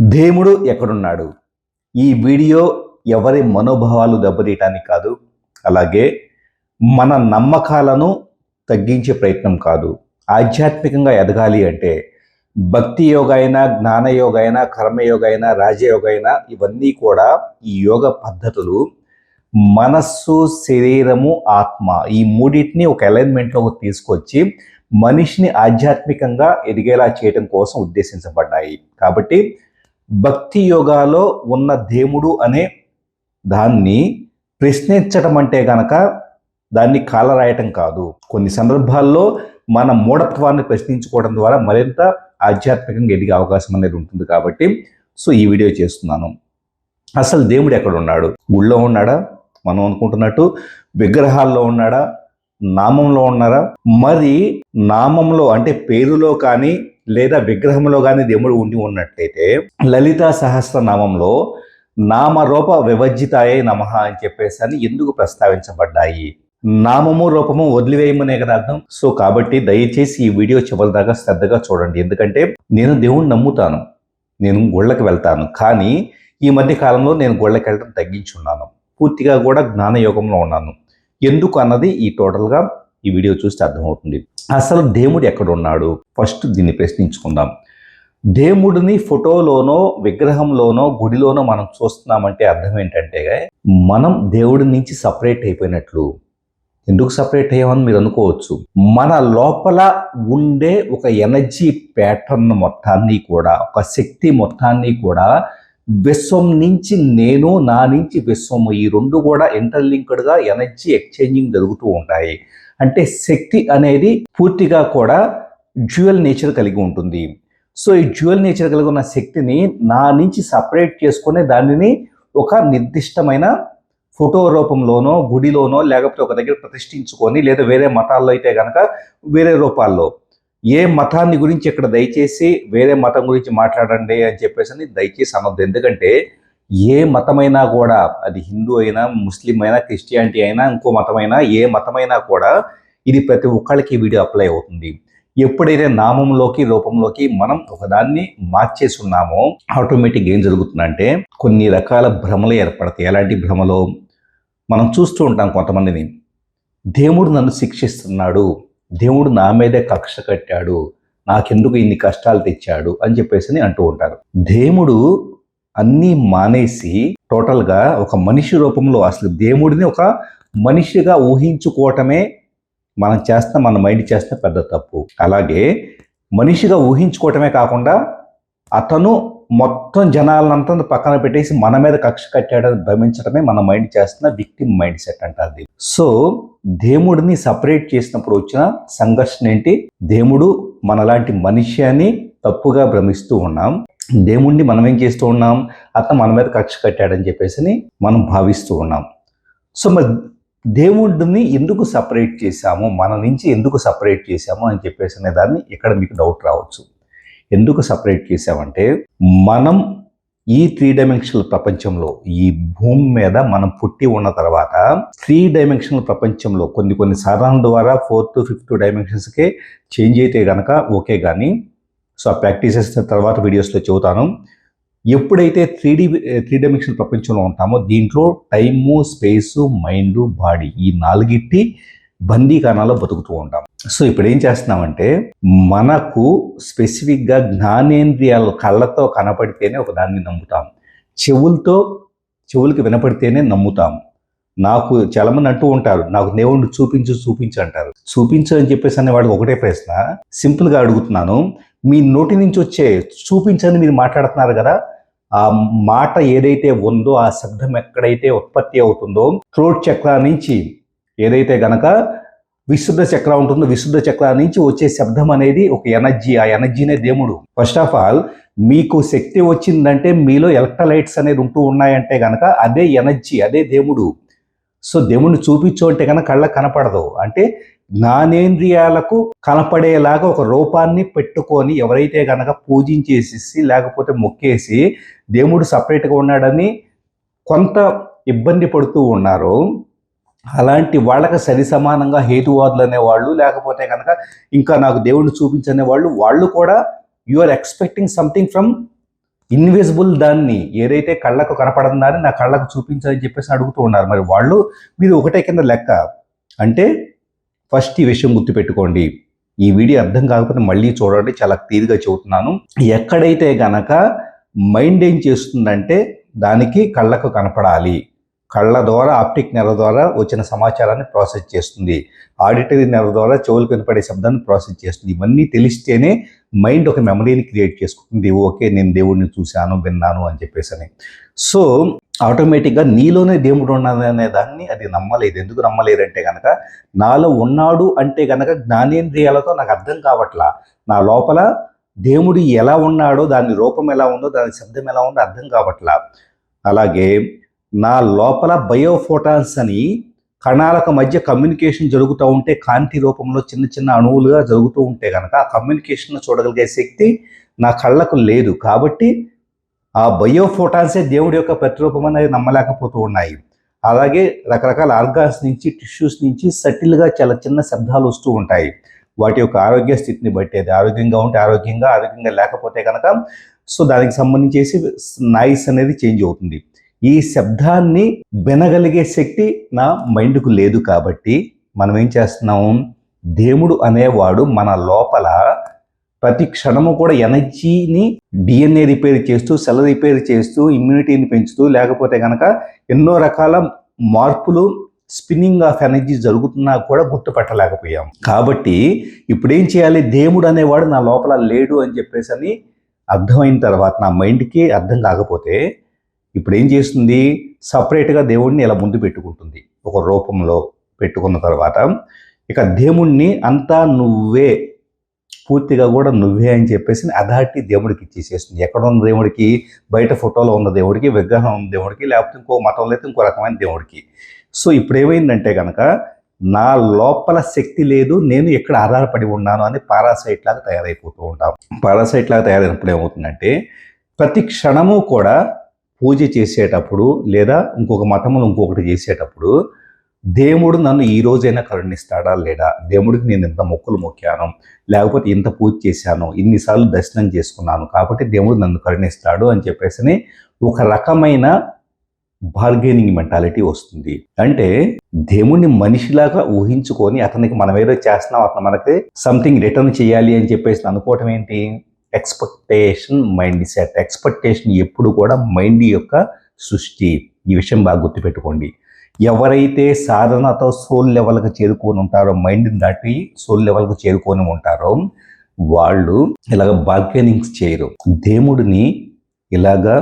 దేవుడు ఎక్కడున్నాడు? ఈ వీడియో ఎవరి మనోభావాలు దెబ్బతీయటానికి కాదు అలాగే మన నమ్మకాలను తగ్గించే ప్రయత్నం కాదు. ఆధ్యాత్మికంగా ఎదగాలి అంటే భక్తి యోగ అయినా జ్ఞానయోగ అయినా కర్మయోగ అయినా రాజయోగ అయినా ఇవన్నీ కూడా ఈ యోగ పద్ధతులు మనస్సు శరీరము ఆత్మ ఈ మూడింటిని ఒక అలైన్మెంట్లోకి తీసుకొచ్చి మనిషిని ఆధ్యాత్మికంగా ఎదిగేలా చేయడం కోసం ఉద్దేశించబడ్డాయి. కాబట్టి భక్తి యోగాలో ఉన్న దేవుడు అనే దాన్ని ప్రశ్నించడం అంటే కనుక దాన్ని కాలరాయటం కాదు. కొన్ని సందర్భాల్లో మన మూఢత్వాన్ని ప్రశ్నించుకోవడం ద్వారా మరింత ఆధ్యాత్మికంగా ఎదిగే అవకాశం అనేది ఉంటుంది కాబట్టి సో ఈ వీడియో చేస్తున్నాను. అసలు దేవుడు ఎక్కడ ఉన్నాడు? గుళ్ళో ఉన్నాడా? మనం అనుకుంటున్నట్టు విగ్రహాల్లో ఉన్నాడా? నామంలో ఉన్నారా? మరి నామంలో అంటే పేరులో కానీ లేదా విగ్రహంలో కానీ దేవుడు ఉండి ఉన్నట్లయితే లలిత సహస్రనామంలో నామరూప విభజితాయే నమ అని చెప్పేసి అని ఎందుకు ప్రస్తావించబడ్డాయి? నామము రూపము వదిలివేయమనే కదా అర్థం? సో కాబట్టి దయచేసి ఈ వీడియో చివరి దాకా శ్రద్ధగా చూడండి. ఎందుకంటే నేను దేవుణ్ణి నమ్ముతాను. నేను గుళ్ళకి వెళ్తాను. కానీ ఈ మధ్య కాలంలో నేను గుళ్ళకి వెళ్ళడం తగ్గించున్నాను. పూర్తిగా కూడా జ్ఞానయోగంలో ఉన్నాను. ఎందుకు అన్నది ఈ టోటల్గా ఈ వీడియో చూస్తే అర్థమవుతుంది. అసలు దేవుడు ఎక్కడ ఉన్నాడు ఫస్ట్ దీన్ని ప్రశ్నించుకుందాం. దేవుడిని ఫోటోలోనో విగ్రహంలోనో గుడిలోనో మనం చూస్తున్నామంటే అర్థం ఏంటంటే మనం దేవుడి నుంచి సపరేట్ అయిపోయినట్లు. ఎందుకు సపరేట్ అయ్యామని మీరు అనుకోవచ్చు. మన లోపల ఉండే ఒక ఎనర్జీ ప్యాటర్న్ మొత్తాన్ని కూడా ఒక శక్తి మొత్తాన్ని కూడా విశ్వం నుంచి నేను నా నుంచి విశ్వము ఈ రెండు కూడా ఇంటర్లింక్డ్గా ఎనర్జీ ఎక్స్చేంజింగ్ జరుగుతూ ఉంటాయి. అంటే శక్తి అనేది పూర్తిగా కూడా జ్యువెల్ నేచర్ కలిగి ఉంటుంది. సో ఈ జ్యువెల్ నేచర్ కలిగి ఉన్న శక్తిని నా నుంచి సపరేట్ చేసుకునే దానిని ఒక నిర్దిష్టమైన ఫోటో రూపంలోనో గుడిలోనో లేకపోతే ఒక దగ్గర ప్రతిష్ఠించుకొని లేదా వేరే మతాల్లో అయితే కనుక వేరే రూపాల్లో ఏ మతాన్ని గురించి ఇక్కడ దయచేసి వేరే మతం గురించి మాట్లాడండి అని చెప్పేసి అని దయచేసి అనొద్దు. ఎందుకంటే ఏ మతమైనా కూడా అది హిందూ అయినా ముస్లిం అయినా క్రిస్టియానిటీ అయినా ఇంకో మతమైనా ఏ మతమైనా కూడా ఇది ప్రతి ఒక్కళ్ళకి వీడియో అప్లై అవుతుంది. ఎప్పుడైతే నామంలోకి రూపంలోకి మనం ఒకదాన్ని మార్చేసి ఉన్నామో ఆటోమేటిక్ ఏం జరుగుతుందంటే కొన్ని రకాల భ్రమలు ఏర్పడతాయి. ఎలాంటి భ్రమలో? మనం చూస్తూ ఉంటాం కొంతమందిని. దేవుడు నన్ను శిక్షిస్తున్నాడు. దేవుడు నా మీదే కక్ష కట్టాడు నాకెందుకు ఇన్ని కష్టాలు తెచ్చాడు అని చెప్పేసి అంటూ ఉంటారు. దేవుడు అన్నీ మానేసి టోటల్గా ఒక మనిషి రూపంలో అసలు దేవుడిని ఒక మనిషిగా ఊహించుకోవటమే మనం చేస్తే మన మైండ్ చేస్తే పెద్ద తప్పు. అలాగే మనిషిగా ఊహించుకోవటమే కాకుండా అతను మొత్తం జనాలంతా పక్కన పెట్టేసి మన మీద కక్ష కట్టాడని భ్రమించడమే మన మైండ్ చేస్తున్న విక్టిమ్ మైండ్ సెట్ అంటారు సో దేవుడిని సపరేట్ చేసినప్పుడు వచ్చిన సంఘర్షణ ఏంటి? దేవుడు మనలాంటి మనిషి అని తప్పుగా భ్రమిస్తూ ఉన్నాం. దేవుణ్ణి మనం ఏం చేస్తూ ఉన్నాం? అతను మన మీద కక్ష కట్టాడని చెప్పేసి మనం భావిస్తూ ఉన్నాం. సో మరి దేవుడిని ఎందుకు సపరేట్ చేశాము? మన నుంచి ఎందుకు సపరేట్ చేశాము అని చెప్పేసి అనే దాన్ని ఇక్కడ మీకు డౌట్ రావచ్చు. ఎందుకు సపరేట్ చేసామంటే మనం ఈ త్రీ డైమెన్షనల్ ప్రపంచంలో ఈ భూమి మీద మనం పుట్టి ఉన్న తర్వాత త్రీ డైమెన్షనల్ ప్రపంచంలో కొన్ని కొన్ని సాధనాల ద్వారా ఫోర్త్ ఫిఫ్త్ డైమెన్షన్స్కే చేంజ్ అయితే కనుక ఓకే కానీ సో ఆ ప్రాక్టీసెస్ తర్వాత వీడియోస్లో చెబుతాను. ఎప్పుడైతే త్రీ డి త్రీ డైమెన్షనల్ ప్రపంచంలో ఉంటామో దీంట్లో టైము స్పేసు మైండ్ బాడీ ఈ నాలుగిట్టి బందీకానాల్లో బతుకుతూ ఉంటాం. సో ఇప్పుడు ఏం చేస్తున్నామంటే మనకు స్పెసిఫిక్గా జ్ఞానేంద్రియాలు కళ్ళతో కనపడితేనే ఒక దాన్ని నమ్ముతాం. చెవులతో చెవులకి వినపడితేనే నమ్ముతాం. నాకు చలమని అంటూ ఉంటారు నాకు దేవుణ్ణి చూపించు చూపించు అంటారు. చూపించు అని చెప్పేసి అనే వాడికి ఒకటే ప్రశ్న. సింపుల్గా అడుగుతున్నాను మీ నోటి నుంచి వచ్చే చూపించని మీరు మాట్లాడుతున్నారు కదా ఆ మాట ఏదైతే ఉందో ఆ శబ్దం ఎక్కడైతే ఉత్పత్తి అవుతుందో థ్రోట్ చక్ర నుంచి ఏదైతే గనక విశుద్ధ చక్ర ఉంటుందో విశుద్ధ చక్ర నుంచి వచ్చే శబ్దం అనేది ఒక ఎనర్జీ. ఆ ఎనర్జీనే దేవుడు. ఫస్ట్ ఆఫ్ ఆల్ మీకు శక్తి వచ్చిందంటే మీలో ఎలక్ట్రలైట్స్ అనేది ఉంటూ ఉన్నాయంటే కనుక అదే ఎనర్జీ అదే దేవుడు. సో దేవుడిని చూపించు అంటే కనుక కళ్ళకు కనపడదు. అంటే జ్ఞానేంద్రియాలకు కనపడేలాగా ఒక రూపాన్ని పెట్టుకొని ఎవరైతే కనుక పూజించేసి లేకపోతే మొక్కేసి దేవుడు సపరేట్గా ఉన్నాడని కొంత ఇబ్బంది పడుతూ ఉన్నారు. అలాంటి వాళ్ళకి సరి సమానంగా హేతువాదులు అనేవాళ్ళు లేకపోతే కనుక ఇంకా నాకు దేవుడిని చూపించనే వాళ్ళు వాళ్ళు కూడా you are expecting something from invisible దాన్ని ఏదైతే కళ్ళకు కనపడని దాన్ని నా కళ్ళకు చూపించాలని చెప్పేసి అడుగుతూ ఉన్నారు. మరి వాళ్ళు మీరు ఒకటే కింద లెక్క అంటే ఫస్ట్ ఈ విషయం గుర్తుపెట్టుకోండి. ఈ వీడియో అర్థం కాకపోతే మళ్ళీ చూడండి చాలా క్లియర్గా చెబుతున్నాను. ఎక్కడైతే గనక మైండ్ ఏం చేస్తుందంటే దానికి కళ్ళకు కనపడాలి. కళ్ళ ద్వారా ఆప్టిక్ నెర్వ్ ద్వారా వచ్చిన సమాచారాన్ని ప్రాసెస్ చేస్తుంది. ఆడిటరీ నెర్వ్ ద్వారా చెవులు కనపడే శబ్దాన్ని ప్రాసెస్ చేస్తుంది. ఇవన్నీ తెలిస్తేనే మైండ్ ఒక మెమరీని క్రియేట్ చేసుకుంటుంది. ఓకే నేను దేవుడిని చూశాను విన్నాను అని చెప్పేసి అని. సో ఆటోమేటిక్గా నీలోనే దేవుడు ఉన్నది అనే దాన్ని అది నమ్మలేదు. ఎందుకు నమ్మలేదంటే కనుక నాలో ఉన్నాడు అంటే కనుక జ్ఞానేంద్రియాలతో నాకు అర్థం కావట్లా. నా లోపల దేవుడు ఎలా ఉన్నాడో దాని రూపం ఎలా ఉందో దాని శబ్దం ఎలా ఉందో అర్థం కావట్లా. అలాగే నా లోపల బయోఫోటాన్స్ అని కణాలకు మధ్య కమ్యూనికేషన్ జరుగుతూ ఉంటే కాంతి రూపంలో చిన్న చిన్న అణువులుగా జరుగుతూ ఉంటే కనుక ఆ కమ్యూనికేషన్ చూడగలిగే శక్తి నా కళ్ళకు లేదు. కాబట్టి ఆ బయోఫోటాన్సే దేవుడి యొక్క ప్రతిరూపం అనేది నమ్మలేకపోతూ ఉన్నాయి. అలాగే రకరకాల ఆర్గాన్స్ నుంచి టిష్యూస్ నుంచి సటిల్గా చాలా చిన్న శబ్దాలు వస్తూ ఉంటాయి. వాటి యొక్క ఆరోగ్య స్థితిని బట్టేది ఆరోగ్యంగా ఉంటే ఆరోగ్యంగా ఆరోగ్యంగా లేకపోతే కనుక సో దానికి సంబంధించేసి నాయిస్ అనేది చేంజ్ అవుతుంది. ఈ శబ్దాన్ని వినగలిగే శక్తి నా మైండ్కు లేదు కాబట్టి మనం ఏం చేస్తున్నాం? దేవుడు అనేవాడు మన లోపల ప్రతి క్షణము కూడా ఎనర్జీని డిఎన్ఏ రిపేర్ చేస్తూ సెల్ రిపేర్ చేస్తూ ఇమ్యూనిటీని పెంచుతూ లేకపోతే కనుక ఎన్నో రకాల మార్పులు స్పిన్నింగ్ ఆఫ్ ఎనర్జీ జరుగుతున్నా కూడా గుర్తుపట్టలేకపోయాం. కాబట్టి ఇప్పుడు ఏం చేయాలి? దేవుడు అనేవాడు నా లోపల లేడు అని చెప్పేసి అని అర్థమైన తర్వాత నా మైండ్కి అర్థం కాకపోతే ఇప్పుడు ఏం చేస్తుంది? సపరేట్గా దేవుడిని ఇలా ముందు పెట్టుకుంటుంది. ఒక రూపంలో పెట్టుకున్న తర్వాత ఇక దేవుణ్ణి అంతా నువ్వే పూర్తిగా కూడా నువ్వే అని చెప్పేసి అథారిటీ దేవుడికి ఇచ్చేసేస్తుంది. ఎక్కడ ఉన్న దేవుడికి? బయట ఫోటోలో ఉన్న దేవుడికి విగ్రహం ఉన్న దేవుడికి లేకపోతే ఇంకో మతంలో అయితే ఇంకో రకమైన దేవుడికి. సో ఇప్పుడు ఏమైందంటే కనుక నా లోపల శక్తి లేదు నేను ఎక్కడ ఆధారపడి ఉన్నాను అని పారాసైట్ లాగా తయారైపోతూ ఉంటాం. పారాసైట్ లాగా తయారైనప్పుడు ఏమవుతుందంటే ప్రతి క్షణము కూడా పూజ చేసేటప్పుడు లేదా ఇంకొక మతములు ఇంకొకటి చేసేటప్పుడు దేవుడు నన్ను ఈ రోజైనా కరుణిస్తాడా లేడా దేవుడికి నేను ఇంత మొక్కులు మొక్కాను లేకపోతే ఇంత పూజ చేశాను ఇన్నిసార్లు దర్శనం చేసుకున్నాను కాబట్టి దేవుడు నన్ను కరుణిస్తాడు అని చెప్పేసి ఒక రకమైన బార్గెనింగ్ మెంటాలిటీ వస్తుంది. అంటే దేవుణ్ణి మనిషిలాగా ఊహించుకొని అతనికి మనం ఏదో చేస్తున్నాం అతను మనకి సంథింగ్ రిటర్న్ చేయాలి అని చెప్పేసి అనుకోవటం ఏంటి? Expectation mind set. ఎక్స్పెక్టేషన్ ఎప్పుడు కూడా మైండ్ యొక్క సృష్టి. ఈ విషయం బాగా గుర్తుపెట్టుకోండి. ఎవరైతే సాధనతో సోల్ లెవెల్కి చేరుకొని ఉంటారో మైండ్ని దాటి సోల్ లెవెల్కి చేరుకొని ఉంటారో వాళ్ళు ఇలాగ బార్గెనింగ్స్ చేయరు దేవుడిని ఇలాగా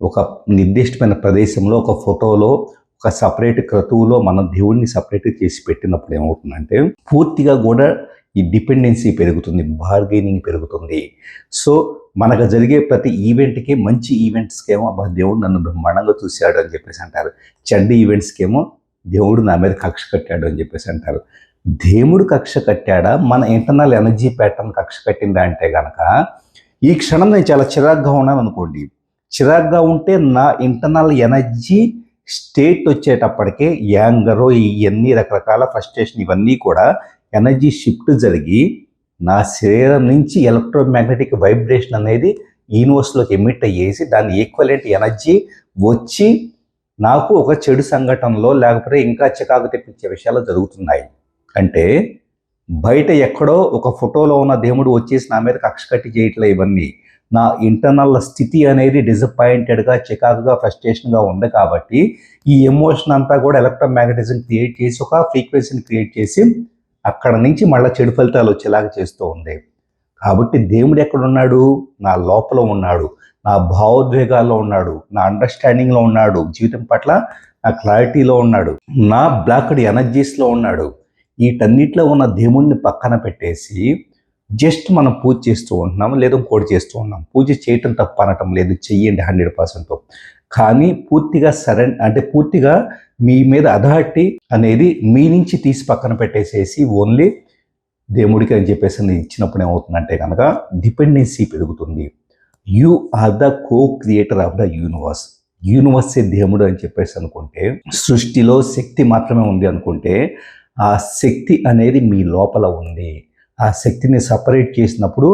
ఒక నిర్దిష్టమైన ప్రదేశంలో ఒక ఫోటోలో ఒక సపరేట్ క్రతువులో మన దేవుడిని సపరేట్ చేసి పెట్టినప్పుడు ఏమవుతుందంటే పూర్తిగా కూడా ఈ డిపెండెన్సీ పెరుగుతుంది బార్గెనింగ్ పెరుగుతుంది. సో మనకు జరిగే ప్రతి ఈవెంట్కి మంచి ఈవెంట్స్కి ఏమో అబ్బా దేవుడు నన్ను బ్రహ్మాండంగా చూశాడు అని చెప్పేసి అంటారు. చెడ్డ ఈవెంట్స్కేమో దేవుడు నా మీద కక్ష కట్టాడు అని చెప్పేసి అంటారు. దేవుడు కక్ష కట్టాడా? మన ఇంటర్నల్ ఎనర్జీ ప్యాటర్న్ కక్ష కట్టిందా అంటే కనుక ఈ క్షణం నేను చాలా చిరాగ్గా ఉన్నాను అనుకోండి. చిరాగ్గా ఉంటే నా ఇంటర్నల్ ఎనర్జీ స్టేట్ వచ్చేటప్పటికే యాంగరో ఇవన్నీ రకరకాల ఫ్రస్ట్రేషన్ ఇవన్నీ కూడా ఎనర్జీ షిఫ్ట్ జరిగి నా శరీరం నుంచి ఎలక్ట్రోమాగ్నెటిక్ వైబ్రేషన్ అనేది యూనివర్స్లోకి ఎమిట్ అయ్యేసి దాని ఈక్వలెంట్ ఎనర్జీ వచ్చి నాకు ఒక చెడు సంఘటనలో లేకపోతే ఇంకా చికాకు తెప్పించే విషయాలు జరుగుతున్నాయి. అంటే బయట ఎక్కడో ఒక ఫోటోలో ఉన్న దేవుడు వచ్చేసి నా మీద కక్ష కట్టి చేయట్లే ఇవన్నీ. నా ఇంటర్నల్ స్థితి అనేది డిసప్పాయింటెడ్గా చికాకుగా ఫ్రస్ట్రేషన్గా ఉంది కాబట్టి ఈ ఎమోషన్ అంతా కూడా ఎలక్ట్రోమాగ్నటిజం క్రియేట్ చేసి ఒక ఫ్రీక్వెన్సీని క్రియేట్ చేసి అక్కడ నుంచి మళ్ళీ చెడు ఫలితాలు వచ్చేలాగా చేస్తూ ఉంది. కాబట్టి దేవుడు ఎక్కడున్నాడు? నా లోపల ఉన్నాడు. నా భావోద్వేగాల్లో ఉన్నాడు. నా అండర్స్టాండింగ్లో ఉన్నాడు. జీవితం పట్ల నా క్లారిటీలో ఉన్నాడు. నా బ్లాక్డ్ ఎనర్జీస్లో ఉన్నాడు. వీటన్నిటిలో ఉన్న దేవుణ్ణి పక్కన పెట్టేసి జస్ట్ మనం పూజ చేస్తూ ఉంటున్నాం లేదా ఇంకోటి చేస్తూ ఉన్నాం. పూజ చేయటం తప్ప అనటం లేదు. చెయ్యండి హండ్రెడ్ పర్సెంట్ కానీ పూర్తిగా సరెండ్ అంటే పూర్తిగా మీ మీద అథారిటీ అనేది మీ నుంచి తీసి పక్కన పెట్టేసేసి ఓన్లీ దేవుడికి అని చెప్పేసి నేను ఇచ్చినప్పుడు ఏమవుతుందంటే కనుక డిపెండెన్సీ పెరుగుతుంది. You are the co creator of the universe universe దేవుడు అని చెప్పేసి అనుకుంటే సృష్టిలో శక్తి మాత్రమే ఉంది అనుకుంటే ఆ శక్తి అనేది మీ లోపల ఉంది. ఆ శక్తిని సపరేట్ చేసినప్పుడు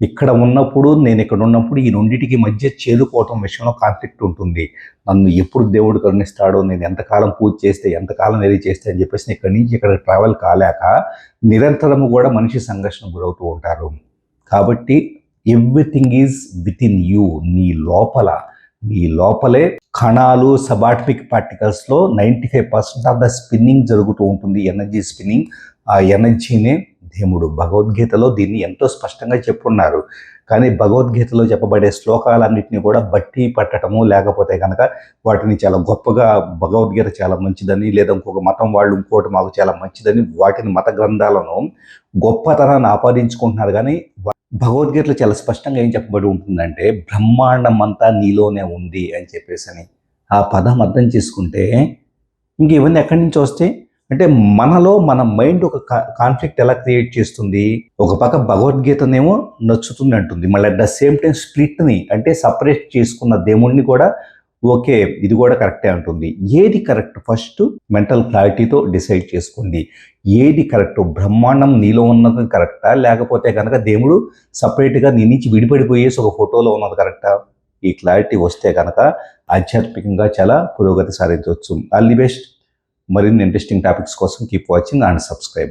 ఇక్కడ ఉన్నప్పుడు నేను ఇక్కడ ఉన్నప్పుడు ఈ రెండింటికి మధ్య చేదుకోవటం విషయంలో కాన్ఫ్లిక్ట్ ఉంటుంది. నన్ను ఎప్పుడు దేవుడు కరుణిస్తాడో నేను ఎంతకాలం పూజ చేస్తే ఎంతకాలం ఏది చేస్తే అని చెప్పేసి ఇక్కడి నుంచి ఇక్కడ ట్రావెల్ కాలేక నిరంతరము కూడా మనిషి సంఘర్షణ గురవుతూ ఉంటారు. కాబట్టి everything is within you నీ లోపల నీ లోపలే కణాలు subatomic పార్టికల్స్లో ninety five percent of the spinning జరుగుతూ ఉంటుంది. ఎనర్జీ స్పిన్నింగ్ ఆ ఎనర్జీనే దేవుడు భగవద్గీతలో దీన్ని ఎంతో స్పష్టంగా చెప్పున్నారు. కానీ భగవద్గీతలో చెప్పబడే శ్లోకాలన్నింటినీ కూడా బట్టి పట్టడము లేకపోతే కనుక వాటిని చాలా గొప్పగా భగవద్గీత చాలా మంచిదని లేదా ఇంకొక మతం వాళ్ళు ఇంకోటి మాకు చాలా మంచిదని వాటిని మత గ్రంథాలను గొప్పతనాన్ని ఆపాదించుకుంటున్నారు. కానీ భగవద్గీతలో చాలా స్పష్టంగా ఏం చెప్పబడి ఉంటుందంటే బ్రహ్మాండం అంతా నీలోనే ఉంది అని చెప్పేసి అని ఆ పదం అర్థం చేసుకుంటే ఇంక ఇవన్నీ ఎక్కడి నుంచి వస్తాయి అంటే మనలో మన మైండ్ ఒక కాన్ఫ్లిక్ట్ ఎలా క్రియేట్ చేస్తుంది? ఒక పక్క భగవద్గీతనేమో నచ్చుతుంది అంటుంది. మళ్ళీ అట్ ద సేమ్ టైం స్ప్లిట్ని అంటే సపరేట్ చేసుకున్న దేవుణ్ణి కూడా ఓకే ఇది కూడా కరెక్టే అంటుంది. ఏది కరెక్ట్? ఫస్ట్ మెంటల్ క్లారిటీతో డిసైడ్ చేసుకోండి. ఏది కరెక్ట్? బ్రహ్మాండం నీలో ఉన్నది కరెక్టా? లేకపోతే కనుక దేవుడు సపరేట్గా నీ నుంచి విడిపడిపోయేసి ఒక ఫోటోలో ఉన్నది కరెక్టా? ఈ క్లారిటీ వస్తే కనుక ఆధ్యాత్మికంగా చాలా పురోగతి సాధించవచ్చు. All the best. మరిన్ని ఇంట్రెస్టింగ్ టాపిక్స్ కోసం కీప్ వాచింగ్ అండ్ సబ్స్క్రైబ్